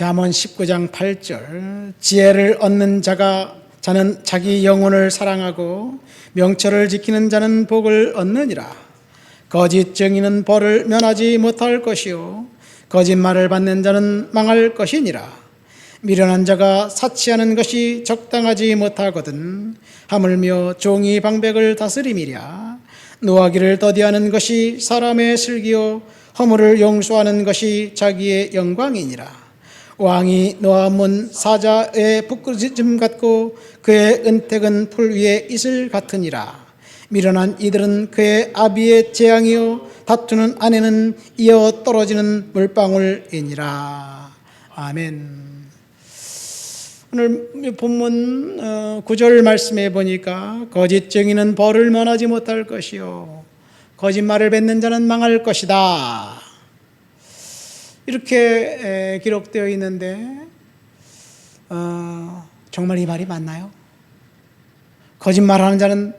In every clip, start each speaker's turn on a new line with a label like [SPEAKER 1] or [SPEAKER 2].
[SPEAKER 1] 잠언 19장 8절 지혜를 얻는 자가 자는 자기 영혼을 사랑하고 명철을 지키는 자는 복을 얻느니라. 거짓 증인은 벌을 면하지 못할 것이요 거짓말을 받는 자는 망할 것이니라. 미련한 자가 사치하는 것이 적당하지 못하거든 하물며 종이 방백을 다스림이랴. 노하기를 더디하는 것이 사람의 슬기요 허물을 용서하는 것이 자기의 영광이니라 왕이 노하문 사자의 부끄러짐 같고 그의 은택은 풀 위에 이슬 같으니라. 미련한 이들은 그의 아비의 재앙이요 다투는 아내는 이어 떨어지는 물방울이니라. 아멘. 오늘 본문 어, 구절 말씀에 보니까 거짓 증인은 벌을 면하지 못할 것이요 거짓말을 뱉는 자는 망할 것이다. 이렇게 에, 기록되어 있는데 어, 정말 이 말이 맞나요? 거짓말하는 자는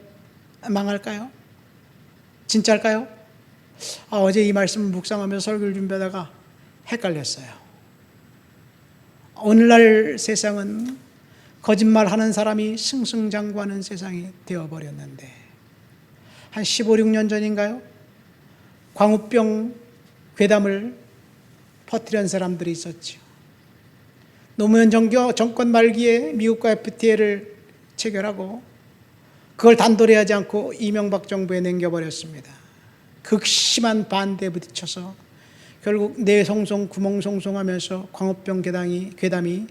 [SPEAKER 1] 망할까요? 진짜일까요? 아, 어제 이 말씀을 묵상하면서 설교를 준비하다가 헷갈렸어요. 오늘날 세상은 거짓말하는 사람이 승승장구하는 세상이 되어버렸는데 한 15, 16년 전인가요? 광우병 괴담을 퍼뜨린 사람들이 있었죠. 노무현 정권 말기에 미국과 FTA를 체결하고 그걸 단도리 하지 않고 이명박 정부에 넘겨버렸습니다. 극심한 반대에 부딪혀서 결국 내송송 구멍송송하면서 광우병 괴담이, 괴담이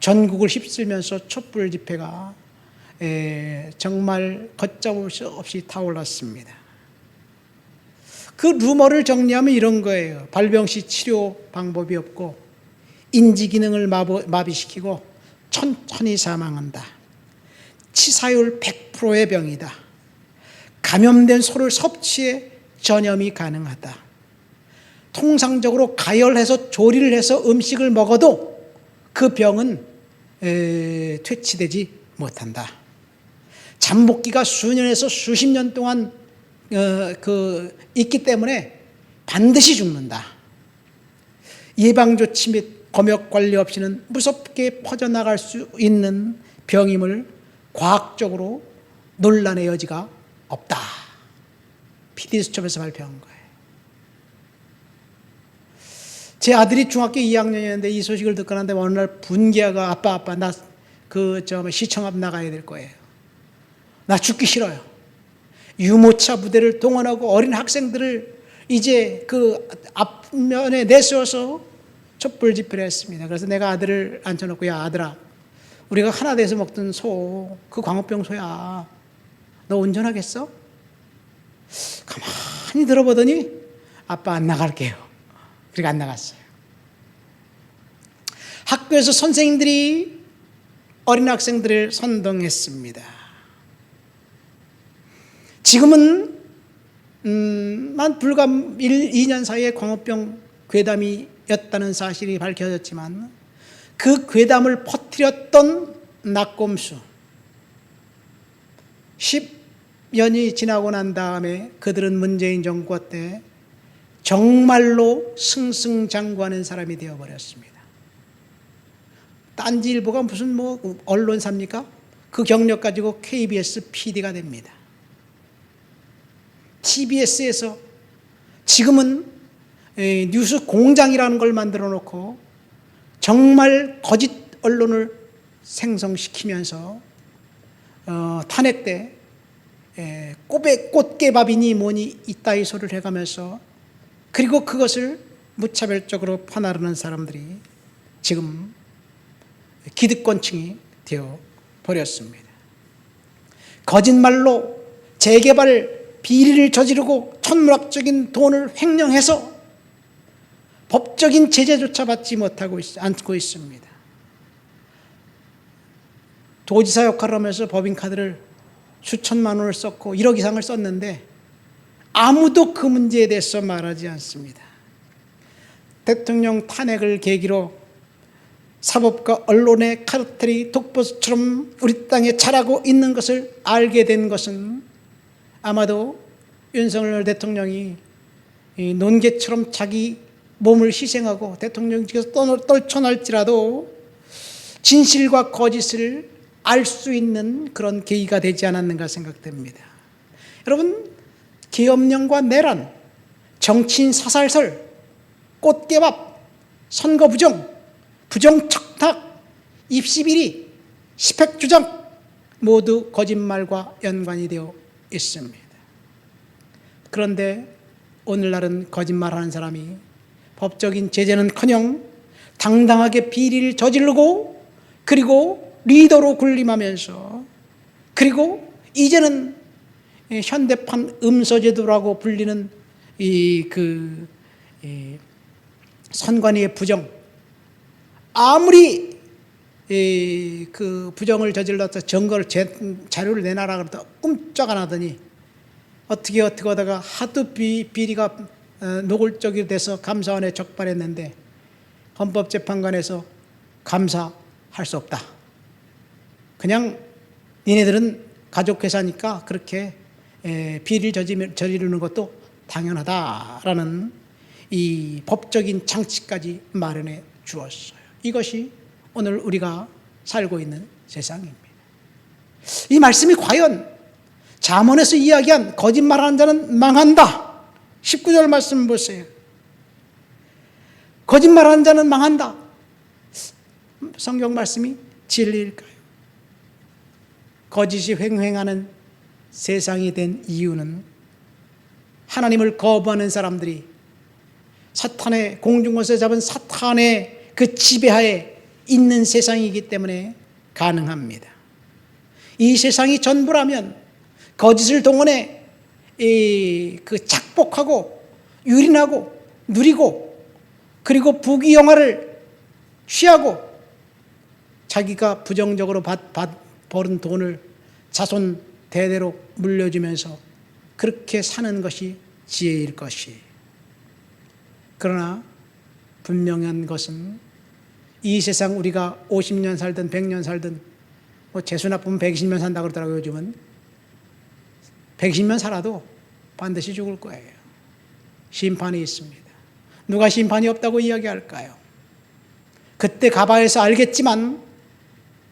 [SPEAKER 1] 전국을 휩쓸면서 촛불 집회가 에, 정말 걷잡을 수 없이 타올랐습니다. 그 루머를 정리하면 이런 거예요. 발병시 치료 방법이 없고 인지 기능을 마비시키고 천천히 사망한다. 치사율 100%의 병이다. 감염된 소를 섭취해 전염이 가능하다. 통상적으로 가열해서 조리를 해서 음식을 먹어도 그 병은 에, 퇴치되지 못한다. 잠복기가 수년에서 수십 년 동안 어, 그 있기 때문에 반드시 죽는다. 예방 조치 및 검역 관리 없이는 무섭게 퍼져나갈 수 있는 병임을 과학적으로 논란의 여지가 없다. PD 수첩에서 발표한 거예요. 제 아들이 중학교 2학년이었는데 이 소식을 듣고 난데 어느 날 분기아가 아빠 아빠 나그 시청 앞 나가야 될 거예요. 나 죽기 싫어요. 유모차 부대를 동원하고 어린 학생들을 이제 그 앞면에 내세워서 촛불 집회를 했습니다. 그래서 내가 아들을 앉혀놓고 야 아들아 우리가 하나 돼서 먹던 소 그 광우병 소야 너 운전하겠어? 가만히 들어보더니 아빠 안 나갈게요. 그러니까 안 나갔어요. 학교에서 선생님들이 어린 학생들을 선동했습니다. 지금은 음, 만 불과 1, 2년 사이에 광우병 괴담이었다는 사실이 밝혀졌지만 그 괴담을 퍼뜨렸던 낙곰수 10년이 지나고 난 다음에 그들은 문재인 정권 때 정말로 승승장구하는 사람이 되어버렸습니다. 딴지일보가 무슨 뭐 언론사입니까? 그 경력 가지고 KBS PD가 됩니다. TBS에서 지금은 뉴스 공장이라는 걸 만들어 놓고 정말 거짓 언론을 생성시키면서 어, 탄핵 때 에, 꽃게, 꽃게밥이니 뭐니 이따위 소리를 해가면서 그리고 그것을 무차별적으로 퍼나르는 사람들이 지금 기득권층이 되어 버렸습니다. 거짓말로 재개발 비리를 저지르고 천문학적인 돈을 횡령해서 법적인 제재조차 받지 못하고 있, 않고 있습니다. 도지사 역할을 하면서 법인카드를 수천만 원을 썼고 1억 이상을 썼는데 아무도 그 문제에 대해서 말하지 않습니다. 대통령 탄핵을 계기로 사법과 언론의 카르텔이 독보처럼 우리 땅에 자라고 있는 것을 알게 된 것은 아마도 윤석열 대통령이 논개처럼 자기 몸을 희생하고 대통령직에서 떨- 떨쳐날지라도 진실과 거짓을 알 수 있는 그런 계기가 되지 않았는가 생각됩니다. 여러분 계엄령과 내란, 정치인 사살설, 꽃게밥, 선거 부정, 부정 척탁, 입시 비리, 스펙 주장 모두 거짓말과 연관이 되어 있습니다. 그런데 오늘날은 거짓말하는 사람이 법적인 제재는커녕 당당하게 비리를 저지르고 그리고 리더로 군림하면서 그리고 이제는 현대판 음서제도라고 불리는 이그 선관위의 부정 아무리 이 그 부정을 저질러서 증거를 제, 자료를 내놔라 그러다 꼼짝 안 하더니 어떻게 어떻게 하다가 하도 비, 비리가 어, 노골적이 돼서 감사원에 적발했는데 헌법재판관에서 감사할 수 없다. 그냥 니네들은 가족회사니까 그렇게 에, 비리를 저지- 저지르는 것도 당연하다라는 이 법적인 장치까지 마련해 주었어요. 이것이 오늘 우리가 살고 있는 세상입니다. 이 말씀이 과연 잠언에서 이야기한 거짓말하는 자는 망한다. 19절 말씀 보세요. 거짓말하는 자는 망한다. 성경 말씀이 진리일까요? 거짓이 횡행하는 세상이 된 이유는 하나님을 거부하는 사람들이 사탄의 공중권세 잡은 사탄의 그 지배하에 있는 세상이기 때문에 가능합니다. 이 세상이 전부라면 거짓을 동원해 이 그 착복하고 유린하고 누리고 그리고 부귀영화를 취하고 자기가 부정적으로 받, 받, 벌은 돈을 자손 대대로 물려주면서 그렇게 사는 것이 지혜일 것이. 그러나 분명한 것은 이 세상 우리가 50년 살든 100년 살든 뭐 재수 나쁘면 120년 산다 그러더라고요 요즘은. 120년 살아도 반드시 죽을 거예요. 심판이 있습니다. 누가 심판이 없다고 이야기할까요? 그때 가봐야서 알겠지만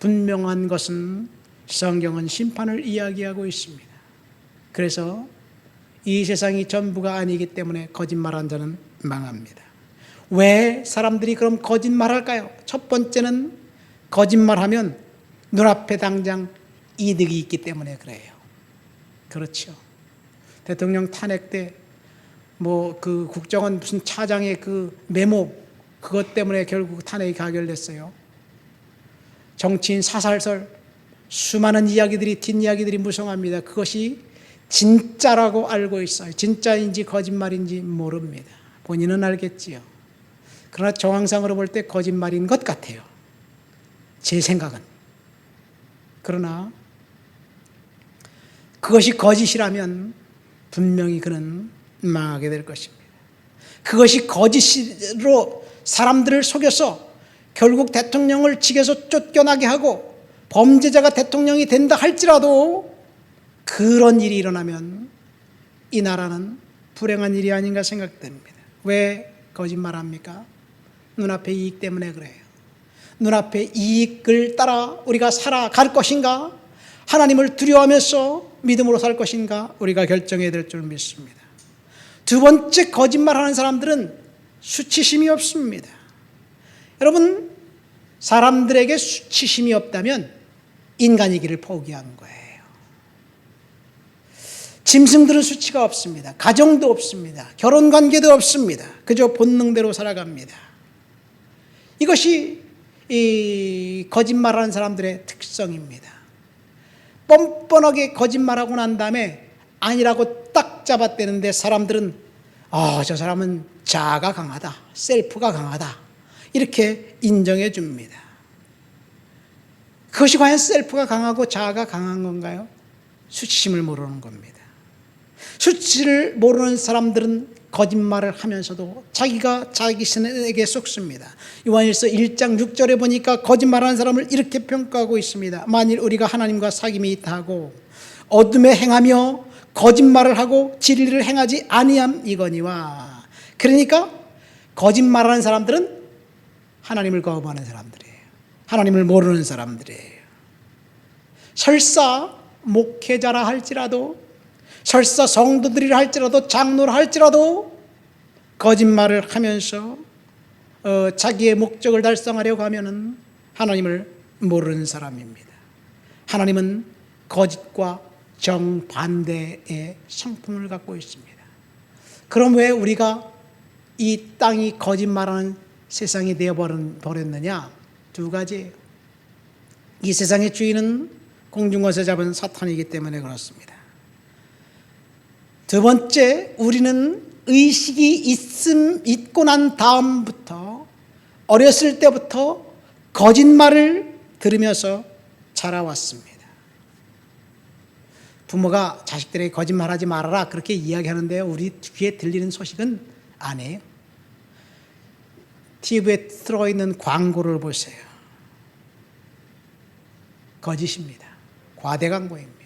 [SPEAKER 1] 분명한 것은 성경은 심판을 이야기하고 있습니다. 그래서 이 세상이 전부가 아니기 때문에 거짓말한 자는 망합니다 왜 사람들이 그럼 거짓말할까요? 첫 번째는 거짓말하면 눈앞에 당장 이득이 있기 때문에 그래요. 그렇죠. 대통령 탄핵 때 뭐 그 국정원 무슨 차장의 그 메모 그것 때문에 결국 탄핵이 가결됐어요. 정치인 사살설 수많은 이야기들이 뒷이야기들이 무성합니다. 그것이 진짜라고 알고 있어요. 진짜인지 거짓말인지 모릅니다. 본인은 알겠지요. 그러나 정황상으로 볼 때 거짓말인 것 같아요. 제 생각은. 그러나 그것이 거짓이라면 분명히 그는 망하게 될 것입니다. 그것이 거짓으로 사람들을 속여서 결국 대통령을 직에서 쫓겨나게 하고 범죄자가 대통령이 된다 할지라도 그런 일이 일어나면 이 나라는 불행한 일이 아닌가 생각됩니다. 왜 거짓말합니까? 눈앞의 이익 때문에 그래요. 눈앞의 이익을 따라 우리가 살아갈 것인가? 하나님을 두려워하면서 믿음으로 살 것인가? 우리가 결정해야 될 줄 믿습니다. 두 번째 거짓말 하는 사람들은 수치심이 없습니다. 여러분 사람들에게 수치심이 없다면 인간이기를 포기하는 거예요. 짐승들은 수치가 없습니다. 가정도 없습니다. 결혼 관계도 없습니다. 그저 본능대로 살아갑니다. 이것이 이 거짓말하는 사람들의 특성입니다. 뻔뻔하게 거짓말하고 난 다음에 아니라고 딱 잡아떼는데 사람들은 아, 저 사람은 자아가 강하다. 셀프가 강하다. 이렇게 인정해 줍니다. 그것이 과연 셀프가 강하고 자아가 강한 건가요? 수치심을 모르는 겁니다. 수치를 모르는 사람들은 거짓말을 하면서도 자기가 자기 신에게 속습니다. 요한일서 1장 6절에 보니까 거짓말하는 사람을 이렇게 평가하고 있습니다. 만일 우리가 하나님과 사귐이 있다 하고 어둠에 행하며 거짓말을 하고 진리를 행하지 아니함 이거니와 그러니까 거짓말하는 사람들은 하나님을 거부하는 사람들이에요. 하나님을 모르는 사람들이에요. 설사 목회자라 할지라도 설사 성도들이라 할지라도 장로라 할지라도 거짓말을 하면서 어, 자기의 목적을 달성하려고 하면은 하나님을 모르는 사람입니다. 하나님은 거짓과 정반대의 성품을 갖고 있습니다. 그럼 왜 우리가 이 땅이 거짓말하는 세상이 되어버렸느냐? 두 가지예요. 이 세상의 주인은 공중것에 잡은 사탄이기 때문에 그렇습니다. 두 번째, 우리는 의식이 있음, 있고 난 다음부터 어렸을 때부터 거짓말을 들으면서 자라왔습니다. 부모가 자식들에게 거짓말하지 말아라 그렇게 이야기하는데요. 우리 귀에 들리는 소식은 아니에요. TV에 들어있는 광고를 보세요. 거짓입니다. 과대 광고입니다.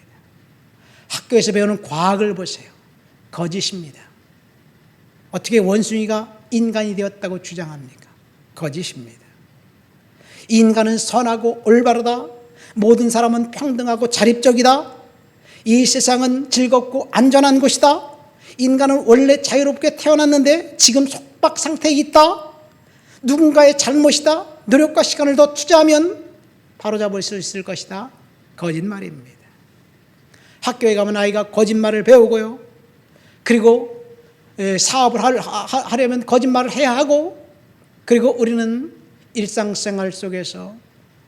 [SPEAKER 1] 학교에서 배우는 과학을 보세요. 거짓입니다. 어떻게 원숭이가 인간이 되었다고 주장합니까? 거짓입니다. 인간은 선하고 올바르다. 모든 사람은 평등하고 자립적이다. 이 세상은 즐겁고 안전한 곳이다. 인간은 원래 자유롭게 태어났는데 지금 속박 상태에 있다. 누군가의 잘못이다. 노력과 시간을 더 투자하면 바로잡을 수 있을 것이다. 거짓말입니다. 학교에 가면 아이가 거짓말을 배우고요. 그리고 사업을 하려면 거짓말을 해야 하고 그리고 우리는 일상생활 속에서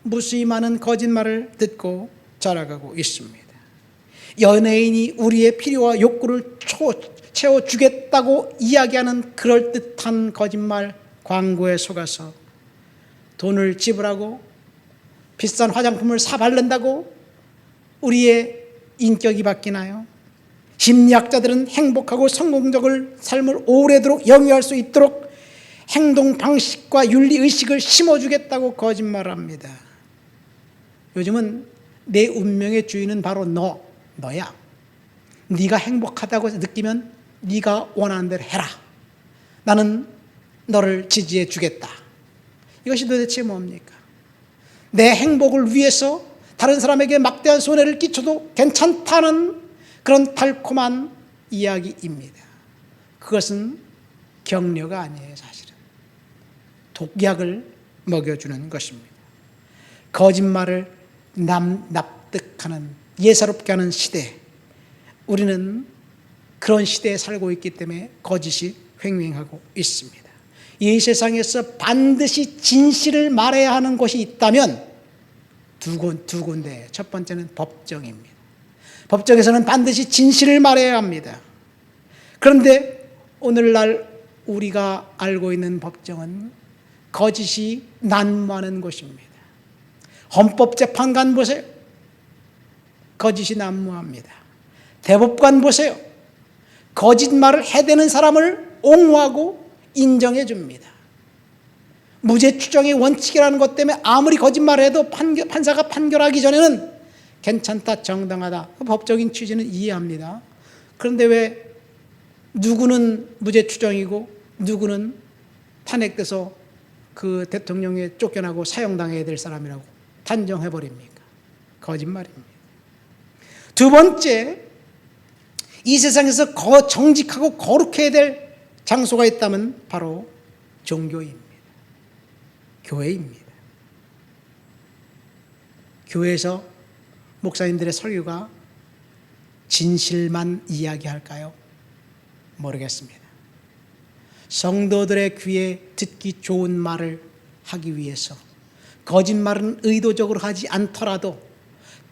[SPEAKER 1] 무수히 많은 거짓말을 듣고 자라가고 있습니다. 연예인이 우리의 필요와 욕구를 채워주겠다고 이야기하는 그럴듯한 거짓말 광고에 속아서 돈을 지불하고 비싼 화장품을 사 바른다고 우리의 인격이 바뀌나요? 심리학자들은 행복하고 성공적을 삶을 오래도록 영위할 수 있도록 행동 방식과 윤리 의식을 심어주겠다고 거짓말합니다. 요즘은 내 운명의 주인은 바로 너, 너야. 네가 행복하다고 느끼면 네가 원하는 대로 해라. 나는 너를 지지해 주겠다. 이것이 도대체 뭡니까? 내 행복을 위해서 다른 사람에게 막대한 손해를 끼쳐도 괜찮다는 그런 달콤한 이야기입니다. 그것은 격려가 아니에요, 사실은. 독약을 먹여주는 것입니다. 거짓말을 남, 납득하는, 예사롭게 하는 시대. 우리는 그런 시대에 살고 있기 때문에 거짓이 횡행하고 있습니다. 이 세상에서 반드시 진실을 말해야 하는 곳이 있다면 두, 군, 두 군데. 첫 번째는 법정입니다. 법정에서는 반드시 진실을 말해야 합니다. 그런데 오늘날 우리가 알고 있는 법정은 거짓이 난무하는 곳입니다. 헌법재판관 보세요. 거짓이 난무합니다. 대법관 보세요. 거짓말을 해대는 사람을 옹호하고 인정해 줍니다. 무죄 추정의 원칙이라는 것 때문에 아무리 거짓말을 해도 판결, 판사가 판결하기 전에는 괜찮다, 정당하다. 그 법적인 취지는 이해합니다. 그런데 왜 누구는 무죄 추정이고 누구는 탄핵돼서 그 대통령에 쫓겨나고 사형당해야 될 사람이라고 단정해 버립니까? 거짓말입니다. 두 번째, 이 세상에서 거 정직하고 거룩해야 될 장소가 있다면 바로 종교입니다. 교회입니다. 교회에서 목사님들의 설교가 진실만 이야기할까요? 모르겠습니다. 성도들의 귀에 듣기 좋은 말을 하기 위해서 거짓말은 의도적으로 하지 않더라도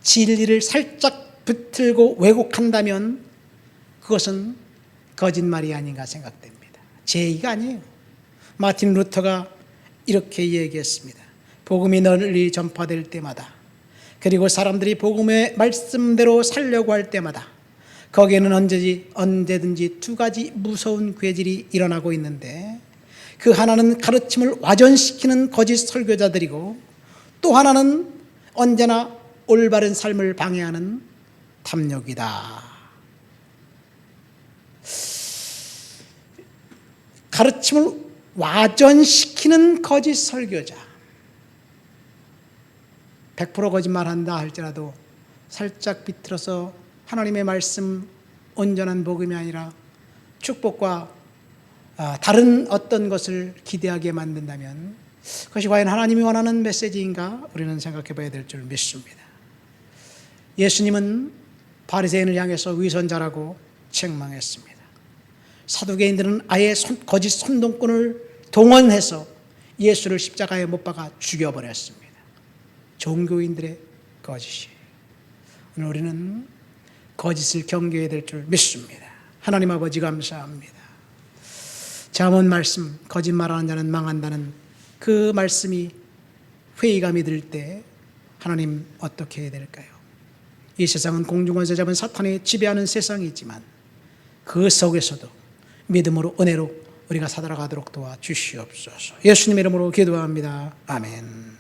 [SPEAKER 1] 진리를 살짝 붙들고 왜곡한다면 그것은 거짓말이 아닌가 생각됩니다. 제 얘기가 아니에요. 마틴 루터가 이렇게 얘기했습니다. 복음이 널리 전파될 때마다 그리고 사람들이 복음의 말씀대로 살려고 할 때마다 거기에는 언제지, 언제든지 두 가지 무서운 괴질이 일어나고 있는데 그 하나는 가르침을 와전시키는 거짓 설교자들이고 또 하나는 언제나 올바른 삶을 방해하는 탐욕이다. 가르침을 와전시키는 거짓 설교자. 100% 거짓말한다 할지라도 살짝 비틀어서 하나님의 말씀 온전한 복음이 아니라 축복과 아, 다른 어떤 것을 기대하게 만든다면 그것이 과연 하나님이 원하는 메시지인가 우리는 생각해 봐야 될 줄 믿습니다. 예수님은 바리새인을 향해서 위선자라고 책망했습니다. 사두개인들은 아예 손, 거짓 선동꾼을 동원해서 예수를 십자가에 못 박아 죽여버렸습니다. 종교인들의 거짓이에요. 오늘 우리는 거짓을 경계해야 될 줄 믿습니다. 하나님 아버지 감사합니다. 잠언 말씀 거짓말하는 자는 망한다는 그 말씀이 회의감이 들 때 하나님 어떻게 해야 될까요? 이 세상은 공중원세 잡은 사탄이 지배하는 세상이지만 그 속에서도 믿음으로 은혜로 우리가 살아가도록 도와 주시옵소서. 예수님 이름으로 기도합니다. 아멘.